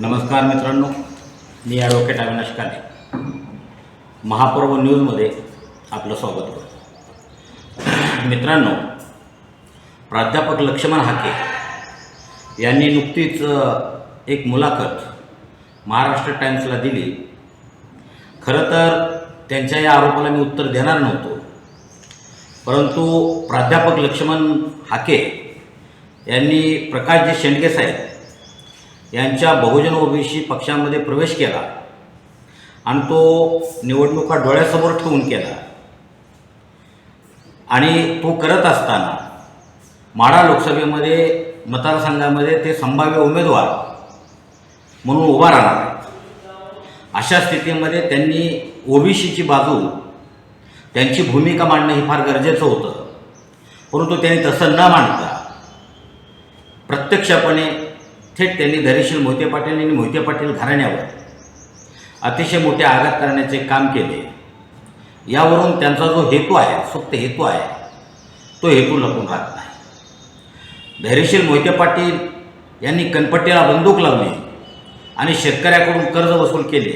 नमस्कार मित्रांनो मी ॲडव्होकेट अविनाश काने. महापर्व न्यूजमध्ये आपलं स्वागत करतो. मित्रांनो प्राध्यापक लक्ष्मण हाके यांनी नुकतीच एक मुलाखत महाराष्ट्र टाइम्सला दिली. खरं तर त्यांच्या या आरोपाला मी उत्तर देणार नव्हतो. परंतु प्राध्यापक लक्ष्मण हाके यांनी प्रकाशजी शेंडगे साहेब यांच्या बहुजन ओबीसी पक्षामध्ये प्रवेश केला आणि तो निवडणुका डोळ्यासमोर ठेवून केला. आणि तो करत असताना माढा लोकसभेमध्ये मतदारसंघामध्ये ते संभाव्य उमेदवार म्हणून उभा राहणार आहेत. अशा स्थितीमध्ये त्यांनी ओबीसीची बाजू त्यांची भूमिका मांडणं हे फार गरजेचं होतं. परंतु त्यांनी तसं न मांडता प्रत्यक्षपणे थेट त्यांनी धैर्यशील मोहिते पाटील आणि मोहिते पाटील घराण्यावर अतिशय मोठे आघात करण्याचे काम केले. यावरून त्यांचा जो हेतू आहे सुप्त हेतू आहे तो हेतू लपून राहत नाही. धैर्यशील मोहिते पाटील यांनी कनपट्टीला बंदूक लावली आणि शेतकऱ्याकडून कर्ज वसूल केले.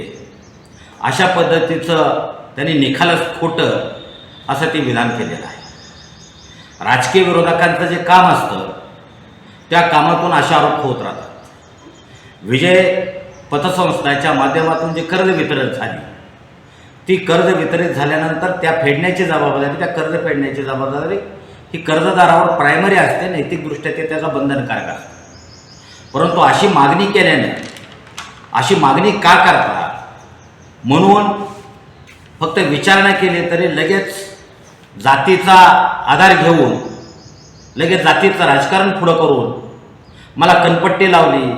अशा पद्धतीचं त्यांनी निखालच खोटं असं ते विधान केलेलं आहे. राजकीय विरोधकांचं जे काम असतं त्या कामातून असे आरोप होत राहतात. विजय पतसंस्थाच्या माध्यमातून जे कर्ज वितरण झाली ती कर्ज वितरित झाल्यानंतर त्या फेडण्याची जबाबदारी त्या कर्ज फेडण्याची जबाबदारी ही कर्जदारावर प्रायमरी असते नैतिकदृष्ट्या ते त्याचा बंधनकारक असतं. परंतु अशी मागणी केल्याने अशी मागणी का करता? म्हणून फक्त विचारणा केली तरी लगेच जातीचा आधार घेऊन लगेच जातीचं राजकारण पुढं करून मला कनपट्टी लावली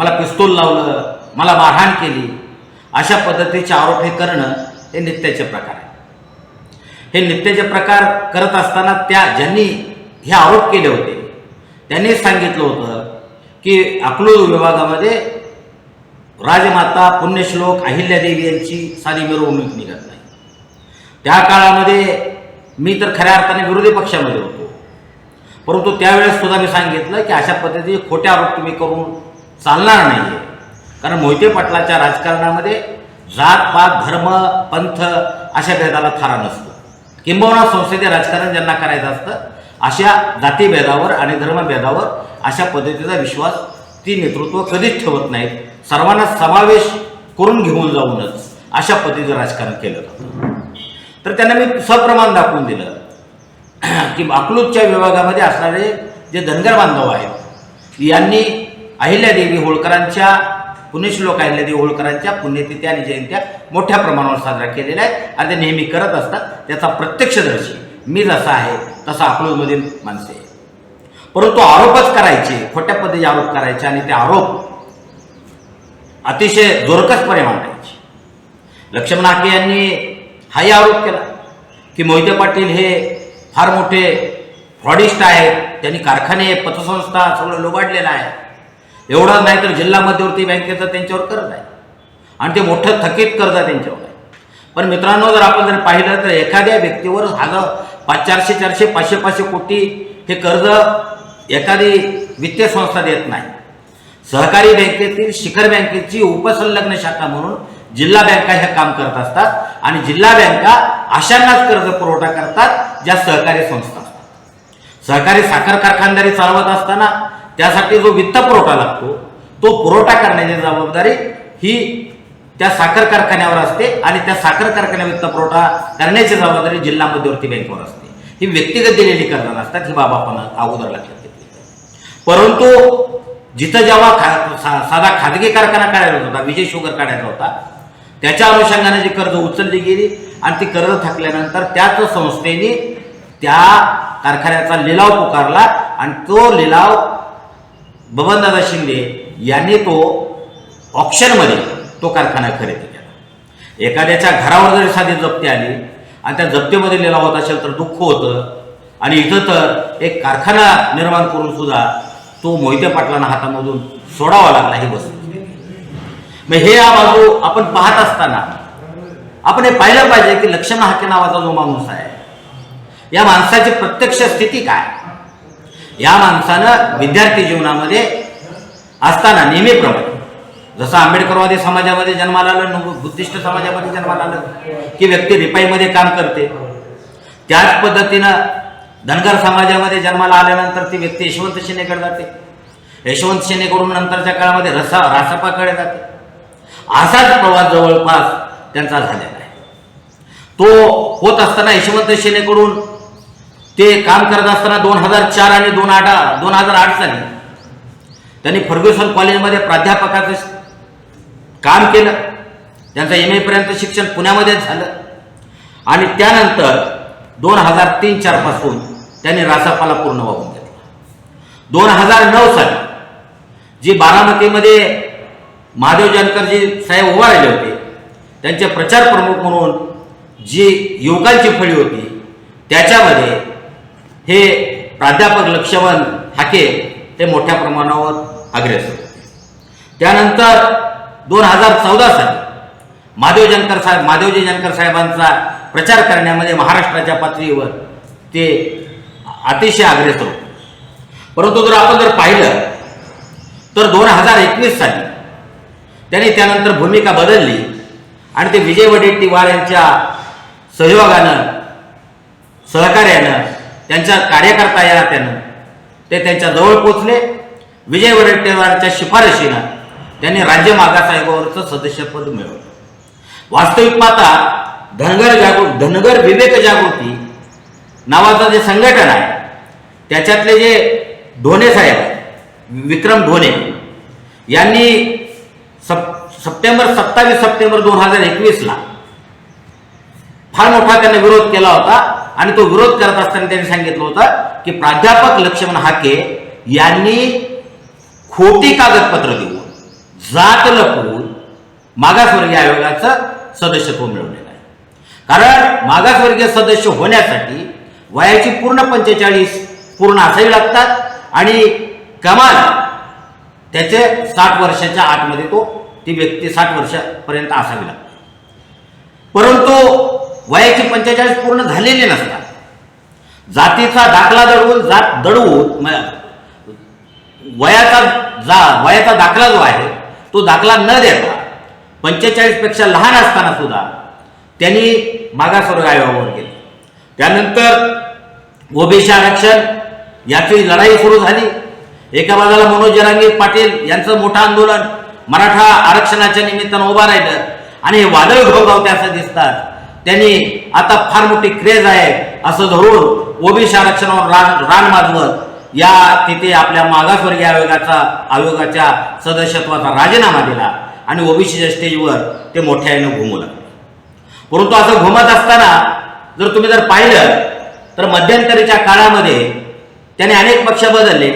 मला पिस्तूल लावलं मला मारहाण केली अशा पद्धतीचे आरोप हे करणं हे नित्याचे प्रकार आहे. हे नित्याचे प्रकार करत असताना त्या ज्यांनी हे आरोप केले होते त्यांनी सांगितलं होतं की अकलूज विभागामध्ये राजमाता पुण्यश्लोक अहिल्यादेवी यांची साधी मिरवणूक निघत नाही. त्या काळामध्ये मी तर खऱ्या अर्थाने विरोधी पक्षामध्ये होतो. परंतु त्यावेळेस सुद्धा मी सांगितलं की अशा पद्धतीचे खोटे आरोप तुम्ही करून चालणार नाही आहे कारण मोहिते पाटलाच्या राजकारणामध्ये जात पात धर्म पंथ अशा भेदाला थारा नसतो. किंबहुना संसदीय राजकारण ज्यांना करायचं असतं अशा जातीभेदावर आणि धर्मभेदावर अशा पद्धतीचा विश्वास ती नेतृत्व कधीच ठेवत नाहीत. सर्वांना समावेश करून घेऊन जाऊनच अशा पद्धतीचं राजकारण केलं जातं. तर त्यांना मी सप्रमाण दाखवून दिलं. की अकलूजच्या विभागामध्ये असणारे जे धनगर बांधव आहेत यांनी अहिल्यादेवी होळकरांच्या पुण्यश्लोक अहिल्यादेवी होळकरांच्या पुण्यतिथ्या आणि जयंत्या मोठ्या प्रमाणावर साजरा केलेल्या आहेत. आणि ते नेहमी करत असतात. त्याचा प्रत्यक्षदर्शी मी जसा आहे तसा अकलूजमधील माणसे परंतु आरोपच करायचे. खोट्या पद्धतीचे आरोप करायचे आणि ते आरोप अतिशय जोरकसपणे मांडायचे. लक्ष्मण हाके यांनी हाही आरोप केला की मोहिते पाटील हे फार मोठे फ्रॉडिस्ट आहेत. त्यांनी कारखाने पतसंस्था सगळं लोबाडलेलं आहे. एवढं नाही तर जिल्हा मध्यवर्ती बँकेचं त्यांच्यावर कर्ज आहे आणि ते मोठं थकीत कर्ज आहे त्यांच्यावर आहे. पण मित्रांनो जर आपण जर पाहिलं तर एखाद्या व्यक्तीवर हजार पाच चारशे चारशे पाचशे पाचशे कोटी हे कर्ज एखादी वित्तीय संस्था देत नाही. सहकारी बँकेतील शिखर बँकेची उपसंलग्न शाखा म्हणून जिल्हा बँका हे काम करत असतात आणि जिल्हा बँका अशांनाच कर्ज पुरवठा करतात ज्या सहकारी संस्था असतात. सहकारी साखर कारखानदारी चालवत असताना त्यासाठी जो वित्त पुरवठा लागतो तो पुरवठा करण्याची जबाबदारी ही त्या साखर कारखान्यावर असते आणि त्या साखर कारखान्या वित्त पुरवठा करण्याची जबाबदारी जिल्हा मध्यवर्ती बँकेवर असते. ही व्यक्तिगत दिलेली कर्ज नसतात ही बाबा आपण अगोदर लक्षात घेतली परंतु जिथं जेव्हा खा सा- साधा खाजगी कारखाना काढायचा होता विजय शुगर काढायचा होता त्याच्या अनुषंगाने जी कर्ज उचलली गेली आणि ती कर्ज थकल्यानंतर त्याच संस्थेने त्या कारखान्याचा लिलाव पुकारला आणि तो लिलाव बबनदादा शिंदे यांनी तो ऑप्शनमध्ये तो कारखाना खरेदी केला. एखाद्याच्या घरावर जरी साधी जप्ती आली आणि त्या जप्तीमध्ये लिहिला होत असेल तर दुःख होतं. आणि इथं तर एक कारखाना निर्माण करून सुद्धा तो मोहिते पाटलांना हातामधून सोडावा लागला ही वस्तू मग हे या बाजू आपण पाहत असताना आपण हे पाहिलं पाहिजे की लक्ष्मण हाके नावाचा जो माणूस आहे या माणसाची प्रत्यक्ष स्थिती काय? या माणसानं विद्यार्थी जीवनामध्ये असताना नेहमीप्रमाणे जसं आंबेडकरवादी समाजामध्ये जन्माला आलं बुद्धिस्ट समाजामध्ये जन्माला आलं की व्यक्ती रिपाईमध्ये काम करते. त्याच पद्धतीनं धनगर समाजामध्ये जन्माला आल्यानंतर ती व्यक्ती यशवंत सेनेकडे जाते. यशवंत सेनेकडून नंतरच्या काळामध्ये रसा रासपाकडे जाते. असाच प्रवास जवळपास त्यांचा झालेला आहे. तो होत असताना यशवंत सेनेकडून ते काम करत असताना दोन हजार चार आणि दोन आठ दोन हजार आठ साली त्यांनी फर्ग्युसन कॉलेजमध्ये प्राध्यापकाचं काम केलं. त्यांचं एम एपर्यंत शिक्षण पुण्यामध्येच झालं. आणि त्यानंतर दोन हजार तीन चारपासून त्यांनी रासापाला पूर्ण वाहून घेतला. दोन हजार नऊ साली जी बारामतीमध्ये महादेव जानकरजी साहेब उभा राहिले होते त्यांचे प्रचार प्रमुख म्हणून जी युवकांची फळी होती त्याच्यामध्ये हे प्राध्यापक लक्ष्मण हाके हे मोठ्या प्रमाणावर अग्रेसर. त्यानंतर दोन हजार चौदा साली महादेव जानकर साहेब महादेवजी जानकर साहेबांचा प्रचार करण्यामध्ये महाराष्ट्राच्या पातळीवर ते अतिशय अग्रेसर होते. परंतु जर आपण जर पाहिलं तर दोन हजार एकवीस साली त्यांनी त्यानंतर भूमिका बदलली आणि ते विजय वडेट्टीवार यांच्या सहयोगानं सहकार्यानं त्यांच्या कार्यकर्ता या त्यानं. ते त्यांच्या जवळ पोचले. विजय वडेट्टीवारच्या शिफारशीनं त्यांनी राज्य मागास आयोगावरचं सदस्यपद मिळवलं. वास्तविक पाहता धनगर जागृ धनगर विवेक जागृती नावाचं जे संघटन आहे त्याच्यातले जे ढोणे साहेब विक्रम ढोणे यांनी सप सप्टेंबर सत्तावीस सप्टेंबर दोन हजार एकवीसला फार मोठा त्यांनी विरोध केला होता. आणि तो विरोध करत असताना त्यांनी सांगितलं होतं की प्राध्यापक लक्ष्मण हाके यांनी खोटी कागदपत्र देऊन जात लपवून मागासवर्गीय आयोगाचं सदस्यत्व मिळवलेलं आहे. कारण मागासवर्गीय सदस्य होण्यासाठी वयाची पूर्ण पंचेचाळीस पूर्ण असावी लागतात आणि कमाल त्याचे साठ वर्षाच्या आतमध्ये तो ती व्यक्ती साठ वर्षापर्यंत असावी लागते. परंतु वयाची पंचेचाळीस पूर्ण झालेली नसतात जातीचा दाखला दडवून जात दडवून म- वयाचा जा वयाचा दाखला जो आहे तो दाखला न देता पंचेचाळीसपेक्षा लहान असताना सुद्धा त्यांनी मागासवर्ग आयोगावर केले. त्यानंतर ओबीसी आरक्षण याची लढाई सुरू झाली. एका बाजूला मनोज जरांगे पाटील यांचं मोठं आंदोलन मराठा आरक्षणाच्या निमित्तानं उभा राहिलं आणि हे वादळ घोगावते असं दिसतात. त्यांनी आता फार मोठी क्रेज आहे. असं धरून ओबीसी आरक्षणावर रान रान माजवत या तिथे आपल्या मागासवर्गीय आयोगाचा आयोगाच्या सदस्यत्वाचा राजीनामा दिला आणि ओबीसीच्या स्टेजवर ते मोठ्याने घुमू लागले. परंतु असं घुमत असताना जर तुम्ही जर पाहिलं तर मध्यंतरीच्या काळामध्ये त्याने अनेक पक्ष बदलले.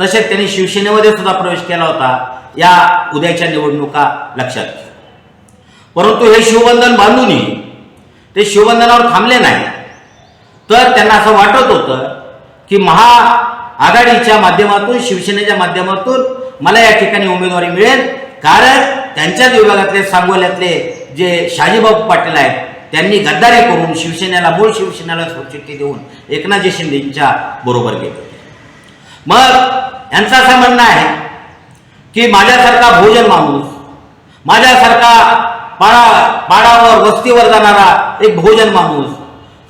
तसेच त्यांनी शिवसेनेमध्ये सुद्धा प्रवेश केला होता. या उद्याच्या निवडणुका लक्षात घ्या. परंतु हे शिवबंधन बांधूनही ते शिवबंधनावर थांबले नाही तर त्यांना असं वाटत होतं की महाआघाडीच्या माध्यमातून शिवसेनेच्या माध्यमातून मला या ठिकाणी उमेदवारी मिळेल. कारण त्यांच्याच विभागातले सांगोल्यातले जे शाजीबाबू पाटील आहेत त्यांनी गद्दारी करून शिवसेनेला मूळ शिवसेनेला चिठ्ठी देऊन एकनाथजी शिंदेच्या बरोबर गेले मग यांचं असं म्हणणं आहे की माझ्यासारखा भोजन माणूस माझ्यासारखा बाळा पाडावर वस्तीवर जाणारा एक बहुजन माणूस.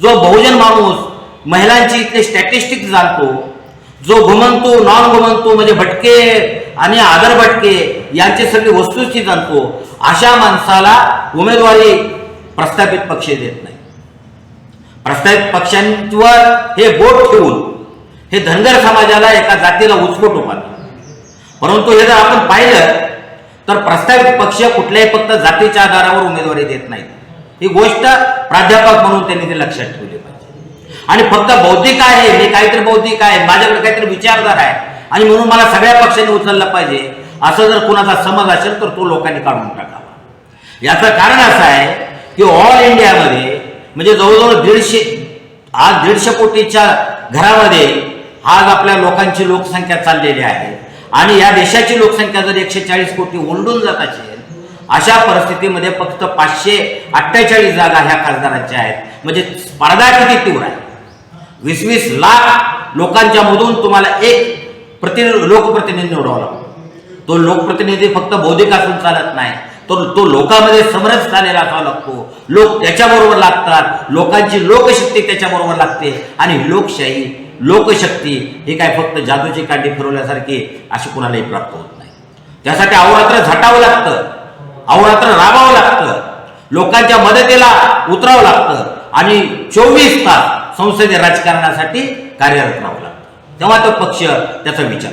जो बहुजन माणूस महिलांची इथले स्टॅटिस्टिक्स जाणतो जो घुमंतू नॉन घुमंतू म्हणजे भटके आणि आदर भटके यांची सगळी वस्तूची जाणतो अशा माणसाला उमेदवारी प्रस्थापित पक्ष देत नाही. प्रस्थापित पक्षांवर हे बोट ठेवून हे धनगर समाजाला एका जातीला उचकट उपाधि. परंतु हे जर आपण पाहिलं तर प्रस्तावित पक्ष कुठल्याही फक्त जातीच्या आधारावर उमेदवारी देत नाहीत. ही गोष्ट प्राध्यापक म्हणून त्यांनी ते लक्षात ठेवली पाहिजे. आणि फक्त बौद्धिक आहे मी काहीतरी बौद्धिक आहे माझ्याकडे काहीतरी विचारधार आहे. आणि म्हणून मला सगळ्या पक्षांनी उचललं पाहिजे. असं जर कुणाचा समज असेल तर तो लोकांनी काढून टाकावा. याचं कारण असं आहे की ऑल इंडियामध्ये म्हणजे जवळजवळ दीडशे आज दीडशे कोटीच्या घरामध्ये आज आपल्या लोकांची लोकसंख्या चाललेली आहे. आणि या देशाची लोकसंख्या जर एकशे चाळीस कोटी ओंडून जात असेल अशा परिस्थितीमध्ये फक्त पाचशे अठ्ठेचाळीस जागा ह्या खासदारांच्या आहेत. म्हणजे स्पर्धा किती तीव्र आहे? वीस वीस लाख लोकांच्या मधून तुम्हाला एक प्रति लोकप्रतिनिधी निवडावा लागतो. तो लोकप्रतिनिधी फक्त बौद्धिक असून चालत नाही तर तो लोकांमध्ये समरस झालेला असावा लागतो. लोक त्याच्याबरोबर लागतात. लोकांची लोकशक्ती त्याच्याबरोबर लागते. आणि लोकशाही लोकशक्ती ही काय फक्त जादूची काठी फिरवल्यासारखी अशी कुणालाही प्राप्त होत नाही. त्यासाठी अहोरात्र झटावं लागतं. अहोरात्र राबावं लागतं. लोकांच्या मदतीला उतरावं लागतं. आणि चोवीस तास संसदीय राजकारणासाठी कार्यरत राहावं लागतं. तेव्हा तो पक्ष त्याचा विचार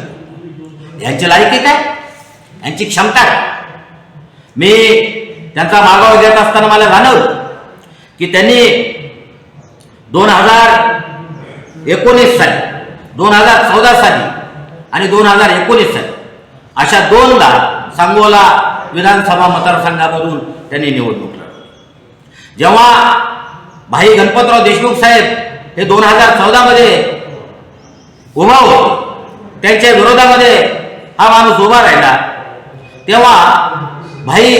यांची लायकी काय? यांची क्षमता काय? मी त्यांचा मागोवा घेत असताना मला जाणवलं की त्यांनी दोन हजार एकोणीस साली दोन हजार चौदा साली आणि दोन हजार एकोणीस साली. अशा दोनदा सांगोला विधानसभा मतदारसंघामधून त्यांनी निवडणूक लढवली. जेव्हा भाई गणपतराव देशमुख साहेब हे दोन हजार चौदामध्ये उभा होते त्यांच्या विरोधामध्ये हा माणूस उभा राहिला तेव्हा भाई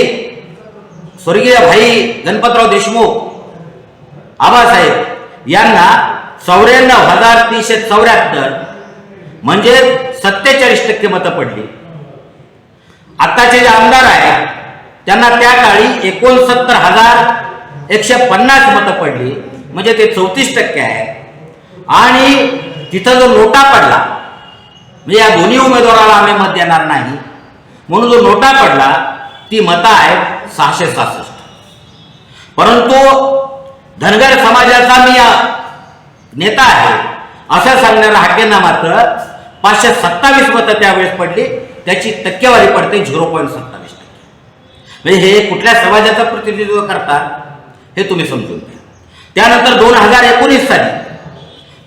स्वर्गीय भाई गणपतराव देशमुख आबासाहेब यांना चौऱ्याण्णव हजार तीनशे चौऱ्याहत्तर म्हणजे सत्तेचाळीस टक्के मतं पडली. आत्ताचे जे आमदार आहेत त्यांना त्या काळी एकोणसत्तर हजार एकशे पन्नास मतं पडली म्हणजे ते चौतीस टक्के आहे आणि तिथं जो नोटा पडला म्हणजे या दोन्ही उमेदवाराला आम्ही मत देणार नाही म्हणून जो नोटा पडला ती मतं आहेत सहाशे सहासष्ट. परंतु धनगर समाजाचा मी नेता आहे. असं सांगणाऱ्या हाकेंना मात्र पाचशे सत्तावीस मतं त्यावेळेस पडली. त्याची टक्केवारी पडते झिरो पॉईंट सत्तावीस टक्के. म्हणजे हे कुठल्या समाजाचं प्रतिनिधित्व करतात हे तुम्ही समजून घ्या. त्यानंतर दोन हजार एकोणीस साली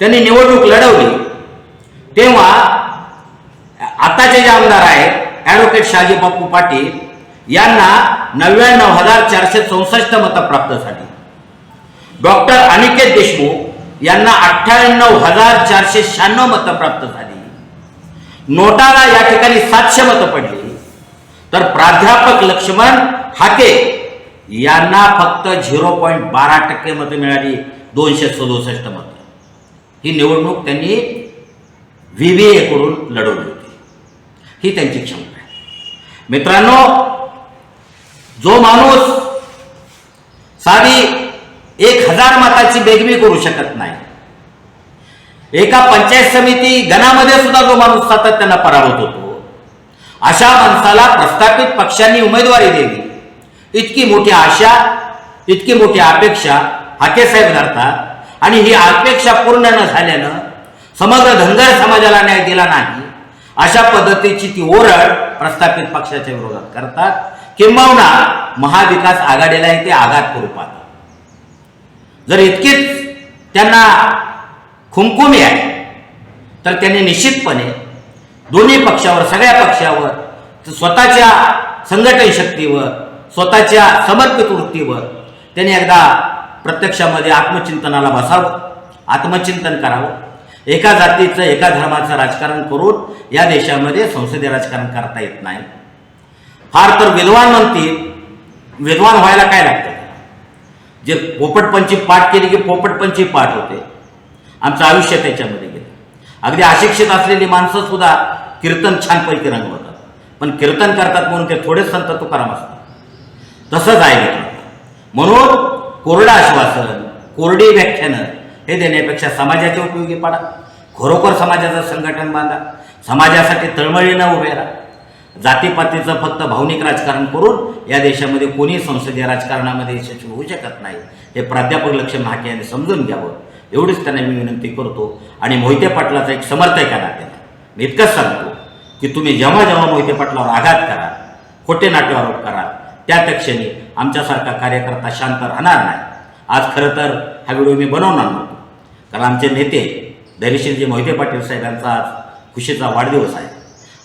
त्यांनी निवडणूक लढवली. तेव्हा आताचे जे आमदार आहेत ॲडव्होकेट शाजी बापू पाटील यांना नव्याण्णव हजार चारशे चौसष्ट मतं प्राप्त झाली. डॉक्टर अनिकेत देशमुख यांना अठ्ठ्याण्णव हजार चारशे शहाण्णव मतं प्राप्त झाली. नोटाला या ठिकाणी सातशे मतं पडली. तर प्राध्यापक लक्ष्मण हाके यांना फक्त झिरो पॉईंट बारा टक्के मतं मिळाली दोनशे सदुसष्ट मतं. ही निवडणूक त्यांनी व्ही व्ही एकडून लढवली होती. ही त्यांची क्षमता आहे. मित्रांनो जो माणूस साधी एक हजार मताची बेगमी करू शकत नाही. एका पंचायत समिती गणामध्ये सुद्धा जो माणूस सातत्यानं पराभूत होतो. अशा माणसाला प्रस्थापित पक्षांनी उमेदवारी द्यावी इतकी मोठी आशा इतकी मोठी अपेक्षा हाकेसाहेब धरतात. आणि ही अपेक्षा पूर्ण न झाल्यानं समग्र धनगर समाजाला न्याय दिला नाही. अशा पद्धतीची ती ओरड प्रस्थापित पक्षाच्या विरोधात करतात. किंबहुना महाविकास आघाडीलाही ते आघात करू पाहतात. जर इतकीच त्यांना खुमखुमी आहे तर त्यांनी निश्चितपणे दोन्ही पक्षावर सगळ्या पक्षावर स्वतःच्या संघटन शक्तीवर स्वतःच्या समर्पित वृत्तीवर त्यांनी एकदा प्रत्यक्षामध्ये आत्मचिंतनाला बसावं आत्मचिंतन करावं. एका जातीचं एका धर्माचं राजकारण करून या देशामध्ये संसदीय राजकारण करता येत नाही. फार तर विद्वान म्हणतील. विद्वान व्हायला काय लागतं? जे पोपटपंची पाठ केली की पोपटपंची पाठ होते. आमचं आयुष्य त्याच्यामध्ये गेलं. अगदी अशिक्षित असलेली माणसं सुद्धा कीर्तन छानपैकी रंगवतात. पण कीर्तन करतात म्हणून ते थोडेच संत तुकाराम असतात. तसंच आहे म्हणून कोरडं आश्वासन कोरडी व्याख्यानं हे देण्यापेक्षा समाजाच्या उपयोगी पडा. खरोखर समाजाचं संघटन बांधा. समाजासाठी तळमळीनं उभे राहा. जातीपातीचं फक्त भावनिक राजकारण करून या देशामध्ये कोणी संसदीय राजकारणामध्ये यशस्वी होऊ शकत नाही. हे प्राध्यापक लक्ष्मण हाके यांनी समजून घ्यावं. एवढीच त्यांना मी विनंती करतो. आणि मोहिते पाटलाचा एक समर्थक आहे नात्याने मी इतकंच सांगतो की तुम्ही जेव्हा जेव्हा मोहिते पाटलावर आघात करा खोटे नाट्य आरोप करा त्या तक्षणी आमच्यासारखा कार्यकर्ता शांत राहणार नाही. आज खरं तर हा व्हिडिओ मी बनवणार नव्हतो. कारण आमचे नेते धैर्यशीलजी मोहिते पाटील साहेबांचा आज खुशीचा वाढदिवस आहे.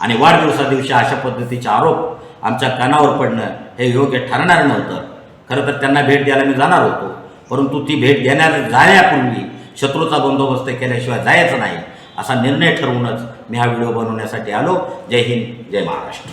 आणि वाढदिवसा दिवशी अशा पद्धतीचे आरोप आमच्या कानावर पडणं हे योग्य ठरणार नव्हतं. खरं तर त्यांना भेट द्यायला मी जाणार होतो. परंतु ती भेट देण्यात जाण्यापूर्वी शत्रूचा बंदोबस्त केल्याशिवाय जायचं नाही असा निर्णय ठरवूनच मी हा व्हिडिओ बनवण्यासाठी आलो. जय हिंद जय महाराष्ट्र.